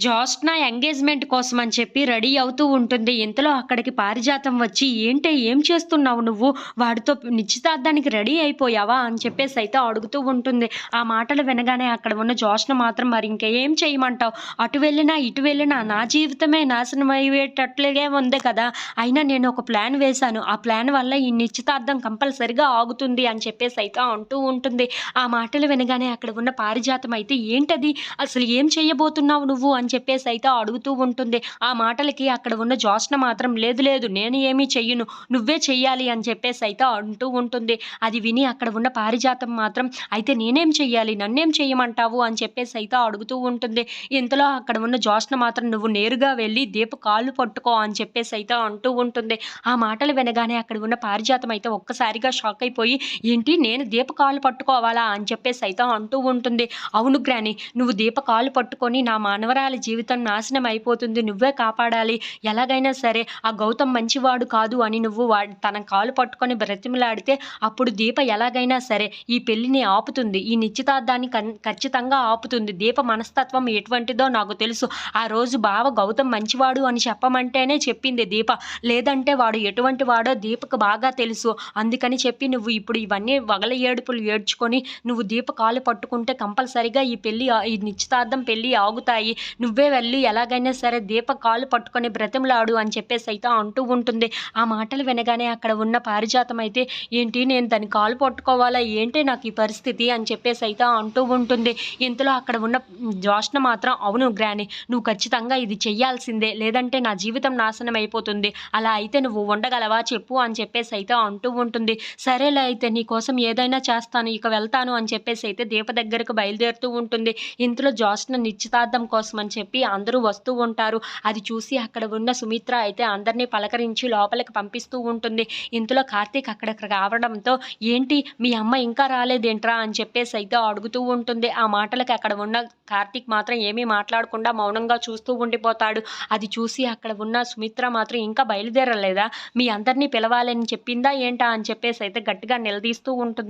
Joshna engagement కోసం అని చెప్పి రెడీ అవుతూ ఉంటుంది. ఇంతలో అక్కడికి పారిజాతం వచ్చి ఏంటే ఏం చేస్తున్నావు నువ్వు? వాడితో నిశ్చితార్థానికి రెడీ అయిపోయావా? అని చెప్పేసి అయితే అడుగుతూ ఉంటుంది. ఆ మాటలు వినగానే అక్కడ ఉన్న జోష్న మాత్రం మరి ఇంకేం చేయమంటావు? అటు వెళ్ళినా ఇటు వెళ్ళినా నా జీవితమే నాశనం అయ్యేటట్లుగా ఉంది కదా. అయినా నేను ఒక ప్లాన్ వేశాను. ఆ ప్లాన్ వల్ల ఈ నిశ్చితార్థం కంపల్సరిగా ఆగుతుంది అని చెప్పేసి అయితే అంటూ ఉంటుంది. ఆ మాటలు వినగానే అక్కడ ఉన్న పారిజాతం అయితే ఏంటది? అసలు ఏం చేయబోతున్నావు నువ్వు? అని చెప్పేసి అయితే అడుగుతూ ఉంటుంది. ఆ మాటలకి అక్కడ ఉన్న జోష్న మాత్రం లేదు లేదు నేను ఏమీ చెయ్యను. నువ్వే చెయ్యాలి అని చెప్పేసి అయితే అంటూ ఉంటుంది. అది విని అక్కడ ఉన్న పారిజాతం మాత్రం అయితే నేనేం చెయ్యాలి? నన్నేం చెయ్యమంటావు? అని చెప్పేసి అయితే అడుగుతూ ఉంటుంది. ఇంతలో అక్కడ ఉన్న జోష్న మాత్రం నువ్వు నేరుగా వెళ్ళి దీప కాళ్ళు పట్టుకో అని చెప్పేసి అయితే అంటూ ఉంటుంది. ఆ మాటలు వినగానే అక్కడ ఉన్న పారిజాతం అయితే ఒక్కసారిగా షాక్ అయిపోయి ఏంటి? నేను దీప కాళ్ళు పట్టుకోవాలా? అని చెప్పేసి అయితే అంటూ ఉంటుంది. అవును గ్రాని. నువ్వు దీప కాళ్ళు పట్టుకొని నా వాళ్ళ జీవితం నాశనం అయిపోతుంది. నువ్వే కాపాడాలి. ఎలాగైనా సరే ఆ గౌతమ్ మంచివాడు కాదు అని నువ్వు వా తన కాలు పట్టుకొని బ్రతిమలాడితే అప్పుడు దీప ఎలాగైనా సరే ఈ పెళ్ళిని ఆపుతుంది. ఈ నిశ్చితార్థాన్ని ఖచ్చితంగా ఆపుతుంది. దీప మనస్తత్వం ఎటువంటిదో నాకు తెలుసు. ఆ రోజు బావ గౌతమ్ మంచివాడు అని చెప్పమంటేనే చెప్పింది దీప. లేదంటే వాడు ఎటువంటి వాడో దీపకు బాగా తెలుసు. అందుకని చెప్పి నువ్వు ఇప్పుడు ఇవన్నీ వగల ఏడుపులు ఏడ్చుకొని నువ్వు దీప కాలు పట్టుకుంటే కంపల్సరిగా ఈ పెళ్ళి ఈ నిశ్చితార్థం పెళ్ళి ఆగుతాయి. నువ్వే వెళ్ళి ఎలాగైనా సరే దీప కాలు పట్టుకొని బ్రతిమలాడు అని చెప్పేసి అయితే అంటూ ఉంటుంది. ఆ మాటలు వినగానే అక్కడ ఉన్న పారిజాతం అయితే ఏంటి నేను దాని కాలు పట్టుకోవాలా? ఏంటి నాకు ఈ పరిస్థితి? అని చెప్పేసి అయితే అంటూ ఉంటుంది. ఇంతలో అక్కడ ఉన్న జోష్న మాత్రం అవును గ్రాని నువ్వు ఖచ్చితంగా ఇది చెయ్యాల్సిందే. లేదంటే నా జీవితం నాశనం అయిపోతుంది. అలా అయితే నువ్వు ఉండగలవా చెప్పు అని చెప్పేసి అయితే అంటూ ఉంటుంది. సరేలే అయితే నీ కోసం ఏదైనా చేస్తాను. ఇక వెళ్తాను అని చెప్పేసి అయితే దీప దగ్గరకు బయలుదేరుతూ ఉంటుంది. ఇంతలో జోష్న నిశ్చితార్థం కోసం అని చెప్పి అందరూ వస్తూ ఉంటారు. అది చూసి అక్కడ ఉన్న సుమిత్ర అయితే అందరినీ పలకరించి లోపలికి పంపిస్తూ ఉంటుంది. ఇంతలో కార్తీక్ అక్కడికి రావడంతో ఏంటి? మీ అమ్మ ఇంకా రాలేదేంట్రా? అని చెప్పేసి అయితే అడుగుతూ ఉంటుంది. ఆ మాటలకి అక్కడ ఉన్న కార్తీక్ మాత్రం ఏమీ మాట్లాడకుండా మౌనంగా చూస్తూ ఉండిపోతాడు. అది చూసి అక్కడ ఉన్న సుమిత్ర మాత్రం ఇంకా బయలుదేరలేదా? మీ అందరినీ పిలవాలని చెప్పిందా ఏంటా? అని చెప్పేసి అయితే గట్టిగా నిలదీస్తూ ఉంటుంది.